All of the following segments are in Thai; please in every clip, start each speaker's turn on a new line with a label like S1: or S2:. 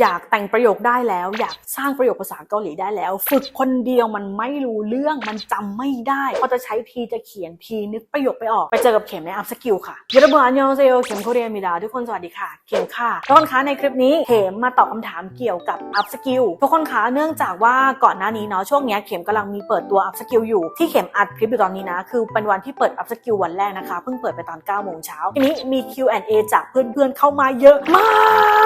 S1: อยากแต่งประโยคได้แล้ว อยากสร้างประโยคภาษาเกาหลีได้แล้ว ฝึกคนเดียวมันไม่รู้เรื่องมันจำไม่ได้พอจะใช้ทีจะเขียนทีนึกประโยคไปออก ไปเจอกับเข็มในอัพสกิลค่ะยอรบอันยองเซโยเข็มโคเรียมิดาทุกคนสวัสดีค่ะ เข็มค่ะทุกคนคะในคลิปนี้เข็มมาตอบคำถามเกี่ยวกับอัพสกิลทุกคนคะเนื่องจากว่าก่อนหน้านี้เนาะช่วงเนี้ยเข็มกำลังมีเปิดตัวอัพสกิลอยู่ที่เข็มอัดคลิปอยู่ตอนนี้นะคือเป็นวันที่เปิดอัพสกิลวันแรกนะคะเพิ่งเปิดไปตอน9โมงเช้าทีนี้มี Q&A จากเพื่อนๆเข้ามาเยอะมา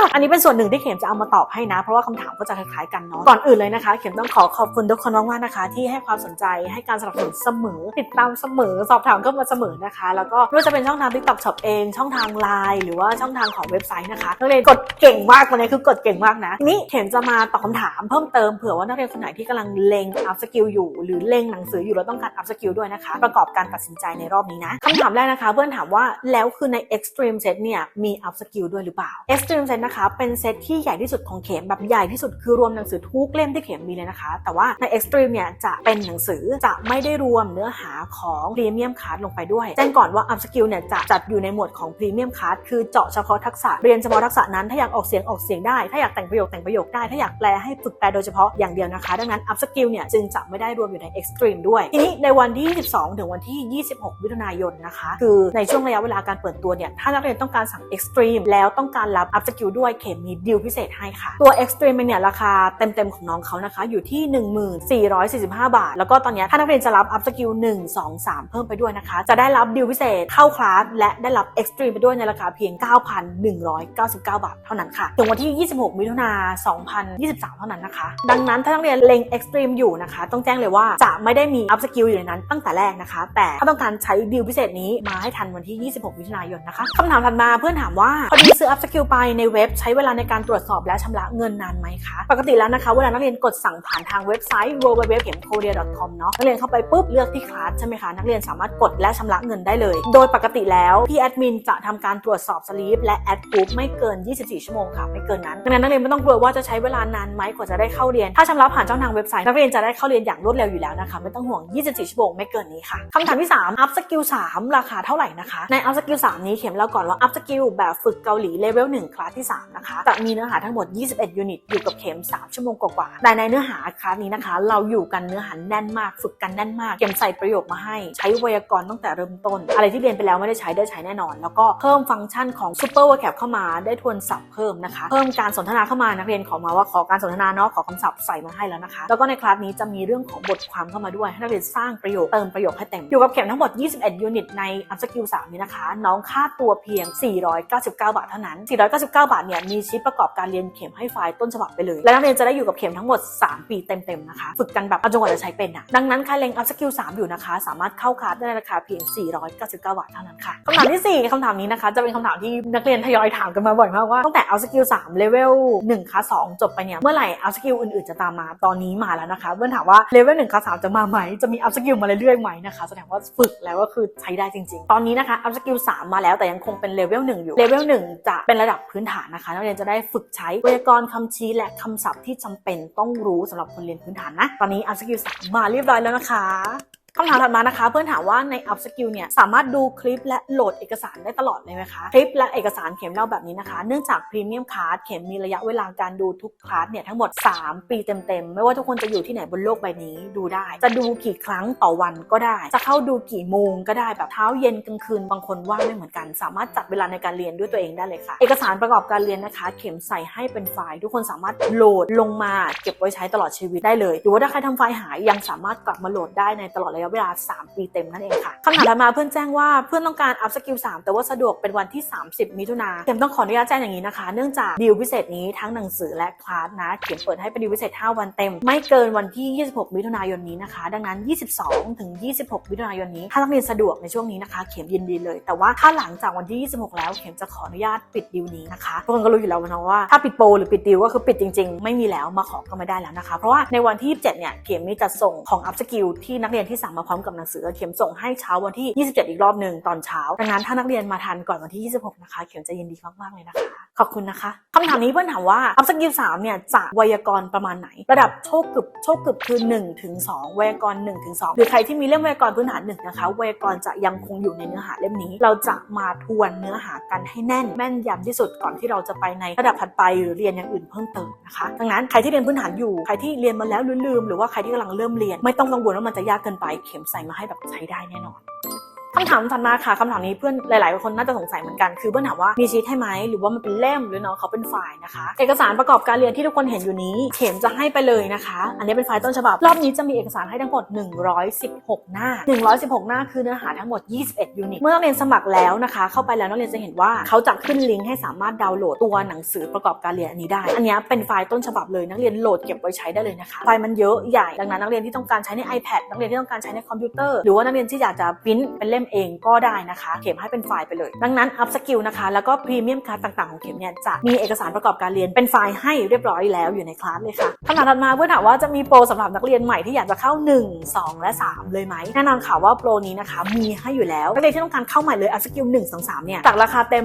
S1: ก อันนี้เป็นส่วนหนึ่งที่เข็มจะเอามาตอบให้นะ เพราะว่าคำถามก็จะคล้ายๆกันเนาะก่อนอื่นเลยนะคะ เข็มต้องขอขอบคุณทุกคนมากๆนะคะ ที่ให้ความสนใจให้การสนับสนุนเสมอ ติดตามเสมอ สอบถามเข้ามาเสมอนะคะ แล้วก็ไม่ว่าจะเป็นช่องทาง TikTok Shop เอง ช่องทางไลน์หรือว่าช่องทางของเว็บไซต์นะคะนักเรียนกดเก่งมากวันนี้คือกดเก่งมากนะนี้เข็มจะมาตอบคำถามเพิ่มเติมเผื่อว่านักเรียนคนไหนที่กำลังเล็งอัพสกิลอยู่ หรือเล็งหนังสืออยู่แล้วต้องการอัพสกิลด้วยนะคะ ประกอบการตัดสินใจในรอบนี้นะคำถามแรกนะคะ เพื่อนถามว่าแล้วคือใน Extreme Set เนี่ยมีอัพสกิลด้วยหรือเปล่า Extreme Set นะคะเป็นเซตที่ใหญ่ที่สุดของเข็มแบบใหญ่ที่สุดคือรวมหนังสือทุกเล่มที่เข็มมีเลยนะคะ แต่ว่าใน Extreme เนี่ยจะเป็นหนังสือจะไม่ได้รวมเนื้อหาของ Premium Card ลงไปด้วยแจ้งก่อนว่า Up Skill เนี่ยจะจัดอยู่ในหมวดของ Premium Card คือเจาะเฉพาะทักษะเรียนเฉพาะทักษะนั้นถ้าอยากออกเสียงออกเสียงได้ ถ้าอยากแต่งประโยคแต่งประโยคได้ถ้าอยากแปลให้ฝึกแปลโดยเฉพาะอย่างเดียวนะคะ ดังนั้น Up Skill เนี่ยจึงจะไม่ได้รวมอยู่ใน Extreme ด้วย ทีนี้ในวันที่22ถึงวันที่ 26 มิถุนายนนะคะ คือในช่วงระยะเวลาการเปิดตัวเนี่ยถ้านักเรียนต้องการสั่ง Extreme แล้วต้องการรับ Up Skill ด้วยเข็มมีดีลพิเศษให้ค่ะ ตัว Extreme เนี่ยราคาเต็มๆของน้องเขานะคะ อยู่ที่ 1445 บาท แล้วก็ตอนนี้ถ้านักเรียนจะรับ Up Skill 1 2 3 เพิ่มไปด้วยนะคะ จะได้รับดีลพิเศษเข้าคลาสและได้รับ Extreme ไปด้วยในราคาเพียง 9,199 บาท เท่านั้นค่ะถึงวันที่ 26 มิถุนา2023 เท่านั้นนะคะ ดังนั้นถ้านักเรียนเล็ง Extreme อยู่นะคะ ต้องแจ้งเลยว่าจะไม่ได้มี Up Skill อยู่ในนั้นตั้งแต่แรกนะคะ แต่ถ้าต้องการใช้ดีลพิเศษนี้มาให้ทันวันที่ 26 มิถุนายนนะคะคำถามถัดมาเพื่อนถามว่าพอดีซื้อ Up Skill ไปในเว็บใช้เวลาในการตรวจสอบและชำระเงินนานไหมคะ ปกติแล้วนะคะเวลานักเรียนกดสั่งผ่านทางเว็บไซต์ www.korea.com เนาะนักเรียนเข้าไปปุ๊บเลือกที่คลาสใช่ไหมคะ นักเรียนสามารถกดและชำระเงินได้เลย โดยปกติแล้วพี่แอดมินจะทำการตรวจสอบสลีปและแอดกรุ๊ปไม่เกิน 24 ชั่วโมงค่ะไม่เกินนั้นดังนั้นนักเรียนไม่ต้องกลัวว่าจะใช้เวลานานไหมกว่าจะได้เข้าเรียน ถ้าชำระผ่านช่องทางเว็บไซต์นักเรียนจะได้เข้าเรียนอย่างรวดเร็วอยู่แล้วนะคะไม่ต้องห่วง 24 ชั่วโมงไม่เกินนี้ค่ะคำถามที่3 Up Skill 3ราคาเท่าไหร่นะคะใน Up Skill 3 นี้เข็มเล่าก่อนว่า Up Skill แบบฝึกเกาหลีเลเวล1คลาสที่3นะคะจะมีเนื้อหาทั้งหมด 21 ยูนิต อยู่กับเข็ม 3 ชั่วโมงกว่าๆแต่ในเนื้อหาคลาสนี้นะคะ เราอยู่กันเนื้อหาแน่นมาก ฝึกกันแน่นมาก เข็มใส่ประโยคมาให้ ใช้ไวยากรณ์ตั้งแต่เริ่มต้น อะไรที่เรียนไปแล้วไม่ได้ใช้ได้ใช้แน่นอน แล้วก็เพิ่มฟังก์ชันของ Super Vocab เข้ามา ได้ทวนศัพท์เพิ่มนะคะ เพิ่มการสนทนาเข้ามา นักเรียนขอมาว่าขอการสนทนาเนาะ ขอคำศัพท์ใส่มาให้แล้วนะคะ แล้วก็ในคลาสนี้จะมีเรื่องของบทความเข้ามาด้วย ให้นักเรียนสร้างประโยค เติมประโยคให้เต็ม อยู่กับเข็มทั้งหมด 21 ยูนิต ใน Up Skill 3นี้นะคะ น้องค่าตัวเพียง 499 บาทเท่านั้น 499 บาทเนี่ยมีชิปประกอบการเรียนเรียนเข็มให้ไฟล์ต้นฉบับไปเลย และนักเรียนจะได้อยู่กับเข็มทั้งหมด 3 ปีเต็มๆนะคะ ฝึกกันแบบจนกว่าจะใช้เป็นนะดังนั้นใครเล็ง Up Skill 3อยู่นะคะ สามารถเข้าคลาสได้ในราคาเพียง 499 บาทเท่านั้นค่ะคำถามที่ 4คำถามนี้นะคะ จะเป็นคำถามที่นักเรียนทยอยถามกันมาบ่อยมากว่าตั้งแต่ Up Skill 3เลเวล1คลาส2จบไปเนี่ยเมื่อไหร่ Up Skill อื่นๆจะตามมาตอนนี้มาแล้วนะคะเพื่อนถามว่าเลเวล1คลาส3จะมาไหมจะมี Up Skill มาเรื่อยๆไหมนะคะแสดงว่าฝึกแล้วก็คือใช้ได้จริง ๆ ตอนนี้นะคะ Up Skill 3มาแล้วแต่ยังคงเป็นเลเวล1อยู่เลเวล1จะเป็นระดับพื้นฐานนะคะนักเรียนจะได้ฝึกใช้ไวยากรณ์คำชี้และคำศัพท์ที่จำเป็นต้องรู้สำหรับคนเรียนพื้นฐานนะ ตอนนี้ Up Skill 3มาเรียบร้อยแล้วนะคะ คำถามถัดมานะคะ เพื่อนถามว่าใน Up Skill เนี่ยสามารถดูคลิปและโหลดเอกสารได้ตลอดเลยไหมคะ คลิปและเอกสารเข็มเล่าแบบนี้นะคะ เนื่องจากพรีเมียมคลาสเข็มมีระยะเวลาการดูทุกคลาสเนี่ยทั้งหมด 3 ปีเต็มๆ ไม่ว่าทุกคนจะอยู่ที่ไหนบนโลกใบนี้ดูได้ จะดูกี่ครั้งต่อวันก็ได้ จะเข้าดูกี่โมงก็ได้แบบเช้าเย็นกลางคืนบางคนว่างไม่เหมือนกัน สามารถจัดเวลาในการเรียนด้วยตัวเองได้เลยค่ะ เอกสารประกอบการเรียนนะคะ เข็มใส่ให้เป็นไฟล์ ทุกคนสามารถโหลดลงมาเก็บไว้ใช้ตลอดชีวิตได้เลยหรือว่าถ้าใครทำไฟล์หายยังสามารถกลับมาโหลดได้ในตลอดระยะเวลา 3 ปีเต็มนั่นเองค่ะคำถามถัดมาเพื่อนแจ้งว่าเพื่อนต้องการอัพสกิล3แต่ว่าสะดวกเป็นวันที่ 30 มิถุนาเข็มต้องขออนุญาตแจ้งอย่างนี้นะคะเนื่องจากดีลพิเศษนี้ทั้งหนังสือและคลาสนะเข็มเปิดให้เป็นดีลพิเศษ 5 วันเต็ม ไม่เกินวันที่ 26 มิถุนายนนี้นะคะ ดังนั้น 22 ถึง 26 มิถุนายนนี้ ถ้านักเรียนสะดวกในช่วงนี้นะคะ เข็มยินดีเลย แต่ว่าถ้าหลังจากวันที่ 26 แล้วเข็มจะขออนุญาตปิดดีลนี้นะคะทุกคนก็รู้อยู่แล้วนะว่าถ้าปิดโปรหรือปิดดีลก็คือปิดจริง ๆ ไม่มีแล้วมาขอก็ไม่ได้แล้วนะคะ เพราะว่าในวันที่27เนี่ยเข็มมีจัดส่งของอัพสกิลที่นักเรียนที่สามมาพร้อมกับหนังสือเข็มส่งให้เช้าวันที่ 27 อีกรอบหนึ่งตอนเช้าดังนั้นถ้านักเรียนมาทันก่อนวันที่ 26 นะคะ เข็มจะยินดีมากๆเลยนะคะ ขอบคุณนะคะคำถามนี้เพื่อนถามว่าอัพสกิล3เนี่ยจะไวยากรณ์ประมาณไหน ระดับโชคกึบโชคกึบคือ1ถึง2ไวยากรณ์1ถึง2หรือใครที่มีเล่มไวยากรณ์พื้นฐานหนึ่งนะคะไวยากรณ์จะยังคงอยู่ในเนื้อหาเล่มนี้ เราจะมาทวนเนื้อหากันให้แน่นแม่นยำที่สุดก่อนที่เราจะไปในระดับถัดไปหรือเรียนอย่างอื่นเพิ่มเติมนะคะดังนั้นใครที่เรียนพื้นฐานอยู่ใครที่เรียนมาแล้วลืมหรือว่าใครที่กำลังเริ่มเรียนไม่ต้องกังวลว่ามันจะยากเกินไปเข็มใส่มาให้แบบใช้ได้แน่นอน คำถามถัดมาค่ะคำถามนี้เพื่อนหลาย ๆ คนน่าจะสงสัยเหมือนกันคือเพื่อนถามว่ามีชีทให้ไหมหรือว่ามันเป็นเล่มหรือน้องเขาเป็นฝ่ายนะคะ เอกสารประกอบการเรียนที่ทุกคนเห็นอยู่นี้เข็มจะให้ไปเลยนะคะ อันนี้เป็นไฟล์ต้นฉบับ รอบนี้จะมีเอกสารให้ทั้งหมด 116 หน้า 116 หน้าคือเนื้อหาทั้งหมด 21 ยูนิต เมื่อนักเรียนสมัครแล้วนะคะ เข้าไปแล้วนักเรียนจะเห็นว่าเขาจะขึ้นลิงก์ให้สามารถดาวน์โหลดตัวหนังสือประกอบการเรียนอันนี้ได้ อันนี้เป็นไฟล์ต้นฉบับเลยนักเรียนโหลดเก็บไว้ใช้ได้เลยนะคะ ไฟล์มันเยอะใหญ่ดังนั้นนักเรียนที่ต้องการใช้ใน iPad นักเรียนที่ต้องการใช้ในคอมพิวเตอร์หรือว่านักเรียนที่อยากจะปริ้นเป็นเล่มเองก็ได้นะคะ เข็มให้เป็นไฟล์ไปเลย ดังนั้น up skill นะคะ แล้วก็พรีเมียมคลาสต่างๆของเข็มเนี่ยจะมีเอกสารประกอบการเรียนเป็นไฟล์ให้เรียบร้อยแล้วอยู่ในคลาสเลยค่ะคำถามถัดมาเพื่อนถามว่าจะมีโปรสำหรับนักเรียนใหม่ที่อยากจะเข้า 1 2 และ 3 เลยไหมแน่นอนค่ะว่าโปรนี้นะคะมีให้อยู่แล้วนักเรียนที่ต้องการเข้าใหม่เลย up skill 1 2 3เนี่ยจากราคาเต็ม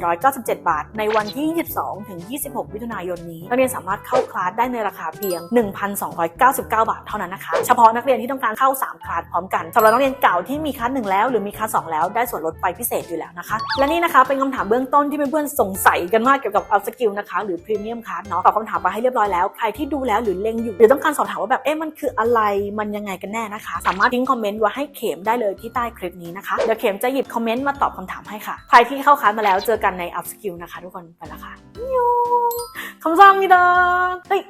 S1: 1,497 บาท ในวันที่ 22ถึง26มิถุนายนนี้นักเรียนสามารถเข้าคลาสได้ในราคาเพียง 1,299 บาทเท่านั้นนะคะ เฉพาะนักเรียนที่ต้องการเข้า 3 คลาสพร้อมกันสำหรับนักเรียนเก่าที่มีคลาสหนึ่งแล้วหรือมีคลาสองแล้วได้ส่วนลดไปพิเศษอยู่แล้วนะคะ และนี่นะคะเป็นคำถามเบื้องต้นที่เพื่อนๆสงสัยกันมากเกี่ยวกับ up skill นะคะหรือ premium class เนาะตอบคำถามไปให้เรียบร้อยแล้วใครที่ดูแล้วหรือเล็งอยู่หรือต้องการสอบถามว่าแบบเอ๊ะมันคืออะไรมันยังไงกันแน่นะคะ สามารถทิ้งคอมเมนต์ไว้ให้เข็มได้เลยที่ใต้คลิปนี้นะคะเดี๋ยวเข็มจะหยิบคอมเมนต์มาตอบคำถามให้ค่ะใครที่เข้าคลาสมาแล้วเจอกันใน up skill นะคะ ทุกคนไปและค่ะคำสั่งนี่ดาเฮ้ย